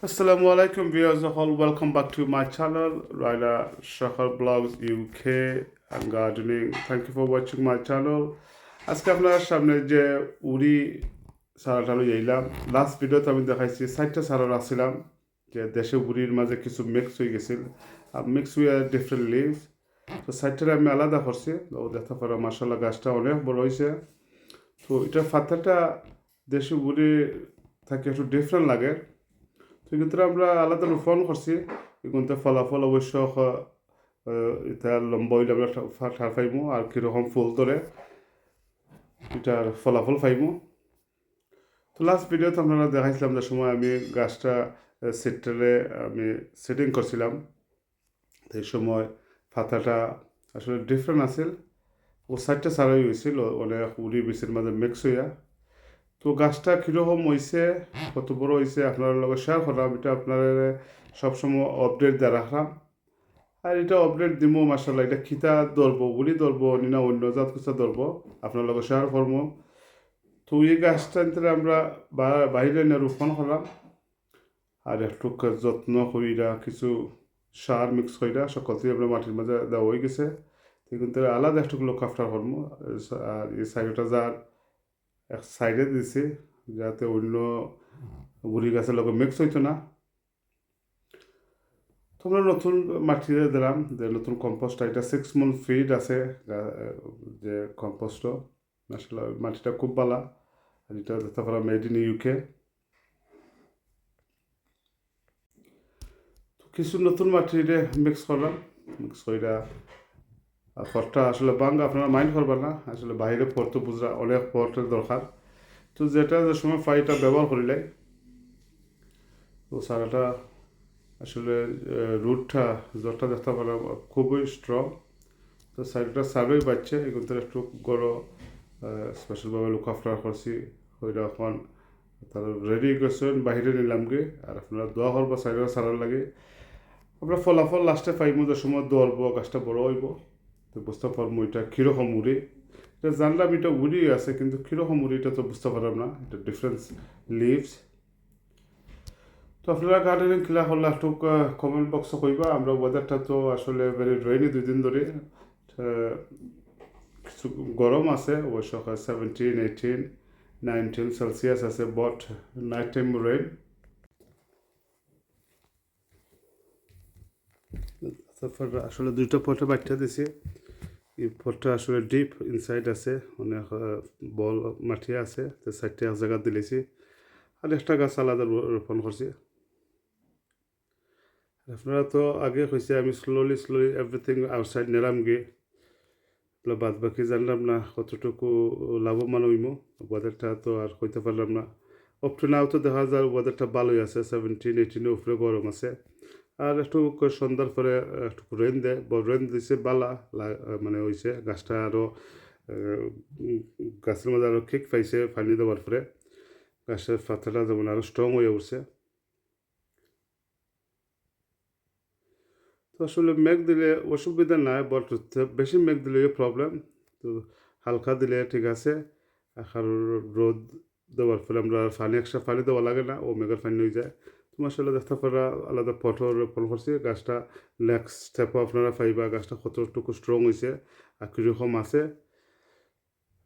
Alaikum, viewers of all. Welcome back to my channel Ryla Shahar Blogs UK and Gardening. Thank you for watching my channel. আজকে আপনার সামনে যে উড়ি সারাটা লই এলাম। লাস্ট ভিডিওতে আমি দেখাইছি সাইডটা সারা রাখছিলাম যে দেশে উড়ির মাঝে কিছু মিক্স হয়ে গেছিল। আর মিক্স উইয়া ডিফারেন্ট লিভস তো সাইডটা আমি আলাদা করছি। তো দেখতে পারো মার্শাল্লাহ গাছটা অনেক বড় হয়েছে। তো এটার ফাতাটা দেশি উড়ি থাকে একটু ডিফারেন্ট লাগে। তো এক্ষেত্রে আমরা আলাদা ফোন করছি। কিন্তু ফলাফল অবশ্য এটা লম্বা হইলে আমরা ঠার পাইমু, আর কীরকম ফুল ধরে এটার ফলাফল পাইমু। তো লাস্ট ভিডিওতে আপনারা দেখাইছিলাম যে সময় আমি গাছটা সেটে আমি সেটিং করছিলাম। এই সময় ফাতাটা আসলে ডিফারেন্ট আছিল। ও সাইডটা সারাই হয়েছিল অনেক উড়ি বিচির মাঝে মিক্স হইয়া। তো গাছটা কীরকম হয়েছে কত বড় হয়েছে আপনার লগে শেয়ার করলাম, এটা আপনার সবসময় আপডেট দিয়ে রাখলাম। আর এটা আপডেট দিব মাসাল্লাহ এটা খিতা ধরবো, গুলি ধরবো নিনা অন্য জাত কিছু ধরবো, আপনার লগে শেয়ার করব তো এই গাছটা আমরা বাইরে নিয়ে রোপণ করলাম। আর একটু যত্ন কইরা কিছু সার মিক্স কইরা সকলটি আমরা মাটির মাঝে দেওয়া হয়ে গেছে। কিন্তু আলাদা একটু লোক আফটার করব আর এই সাইডটা যার এক সাইডে দিছি। যাতে অন্য গুড়ি গাছের লগে মিক্স হইতো না। তোমরা নতুন মাটিতে দিলাম, যে নতুন কম্পোস্ট এটা সিক্স মন ফিড আছে, যে কম্পোস্ট আসলে মাটিটা খুব ভালো। আর এটা দেখতে পারা মেড ইন ইউকে কিছু নতুন মাটিতে মিক্স করলাম। মিক্স কইরা খরটা আসলে বাঙ্গা, আপনারা মাইন্ড করবেন না। আসলে বাইরে পড়তো বুঝরা অনেক পড়তে দরকার। তো যেটা যে সময় ফাইটা ব্যবহার করিলে, তো সারাটা আসলে রুটটা জ্বরটা দেখতে পেলাম খুবই স্ট্রং তো সাইডটা সার্ভেই বাচ্চা এগুলো একটু বড় স্পেশালভাবে লুক আফটার করছি। ওইটা এখন তারা রেডি করছেন বাহিরে নিলাম গে আর আপনারা দোয়া করব সাইডে সারার লাগে। আমরা ফলাফল লাস্টে পাইমু যে সময় দৌড়বো গাছটা বড় হইব। তো বুঝতে পারব এটা কীরকম উড়ি। এটা জানলাম এটা উড়ি আছে কিন্তু কীরকম উড়ি এটা তো বুঝতে পারলাম না এটা ডিফারেন্স লিভস তো আপনারা গার্ডেনিং খেলা হলে একটু কমেন্ট বক্সে কইবা আমরা ওয়েদারটা তো আসলে ভেরি রেইনি দুই দিন ধরে কিছু গরম আছে অবশ্য সেভেন্টিন এইটিন নাইনটিন সেলসিয়াস আছে বট নাইট টাইম রেইন আসলে দুইটা পটে বাচ্চা দিছি পটটা আসলে ডিপ ইনসাইড আছে, অনেক বল মাটি আছে, তো সাইডটা এক জায়গা দিলেছি। আর একটা গাছ আলাদা রোপণ করছি। আপনারা তো আগে কইছে আমি স্লোলি স্লোলি এভরিথিং আউটসাইড নিলাম গিয়ে বাদ বাকি জানলাম না কতটুকু লাভবান হইম ওয়েদারটা তো আর কইতে পারলাম না। অপ টু নাও তো দেখা যায় ওয়েদারটা ভালোই আছে সেভেন্টিন এইটিনের উপরে গরম আছে। আর একটু সন্ধ্যার পরে একটু রেন দেয় রেন দিছে বালা মানে হয়েছে গাছটা আরও গাছের মধ্যে আরও কিক পাইছে পানি দেওয়ার পরে। গাছের পাতাটা যেমন আরও স্ট্রং হয়ে উঠছে। তো আসলে মেঘ দিলে অসুবিধা নাই বাট বেশি মেঘ দিলে প্রবলেম তো হালকা দিলে ঠিক আছে, আর রোদ দেওয়ার পরে আমরা পানি একসাথে পানি দেওয়া লাগে না, ও মেঘের পানি হয়ে যায়। তো আসলে দেখতে পারা আলাদা পটর রোপণ করছি। গাছটা নেক্সট স্টেপও আপনারা পাইবা, গাছটা কতটুকু স্ট্রং হয়েছে আর কীরকম আছে।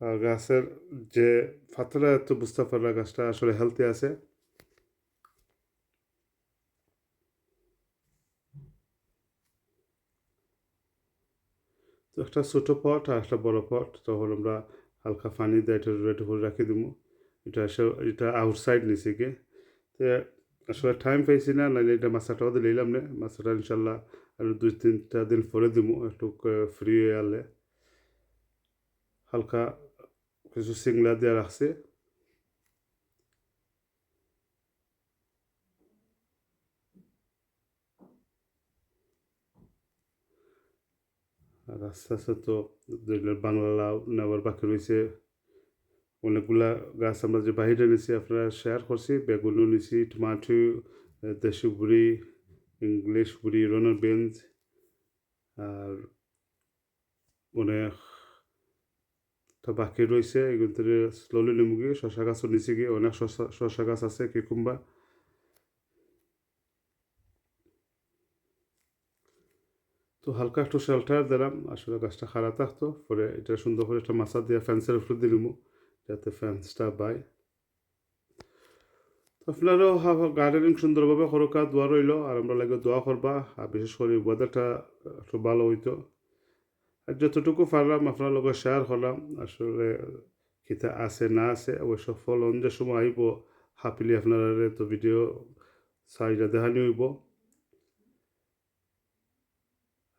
আর গাছের যে ফাতরা এত বুঝতে পারা গাছটা আসলে হেলদি আছে। তো একটা ছোটো পট আর একটা বড় পট তখন আমরা হালকা পানি দিয়ে এটা রেডি করে রাখি দিব এটা এটা আউটসাইড নিছি গে তো আসলে টাইম পাইছি না নাহলে এটা মাছটাও দিয়ে নিলাম না। মাছটা ইনশাল্লাহ আর দুই, তিনটা দিন পরে দিব, একটু ফ্রি হয়ে আলে হালকা কিছু সিংলা দিয়ে রাখছি আর আস্তে আস্তে তো বাংলা লাউ নেওয়ার বাকি রয়েছে। অনেকগুলা গাছ আমরা যে বাহিরে নিছি, আপনারা শেয়ার করছি। বেগুনও নিছি টমাটো দেশি বুড়ি ইংলিশ বুড়ি রনার বেঞ্চ, আর অনেক তো বাকি রয়েছে। এগুলো স্লোলি নেমু গিয়ে। শশা গাছও নিচে গিয়ে। অনেক শশা শশা গাছ আছে কিকুম্বা তো হালকা একটু শেল্টার দিলাম। আসলে গাছটা খারাপ থাকতো। পরে এটা সুন্দর করে একটা মাছা দিয়ে ফ্যান্সের উপরে দিলিমু যাতে ফ্যান্সটা পায় আপনারও গার্ডেনিং সুন্দরভাবে সরকা দোয়া রইল, আর আমরা লাগে দোয়া করবা, আর বিশেষ করে ওয়েদারটা একটু ভালো হইতো। আর যতটুকু পারলাম, আপনার লগে শেয়ার করলাম আসলে কিতা আছে, না আছে, অবশ্য ফলন যে সময় আইব হাপিলি আপনারা তো ভিডিও সাইডে দেখানি হইব।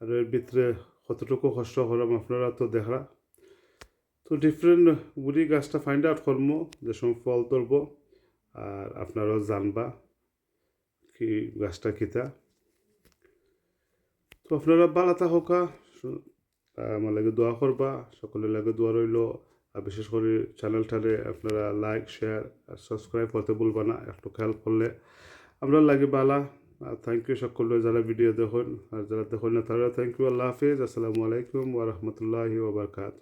আর এর ভিতরে কতটুকু কষ্ট করলাম আপনারা তো দেখরা তো ডিফারেন্ট উড়ি গাছটা ফাইন্ড আউট করব, যে সময় ফল তুলব, আর আপনারাও জানবা কি গাছটা কিতা। তো আপনারা ভালো থাকা আমার লাগে দোয়া করবা, সকলের লাগে দোয়া রইল, আর বিশেষ করে চ্যানেলটারে আপনারা লাইক শেয়ার আর সাবস্ক্রাইব করতে বলবা না, একটু খেয়াল করলে আমরা লাগে বালা। আর থ্যাংক ইউ সকলে যারা ভিডিও দেখুন, আর যারা দেখুন না তারা থ্যাংক ইউ আল্লাহ হাফিজ, আসসালামু আলাইকুম ওরহমতুল্লাহি ওবরকাত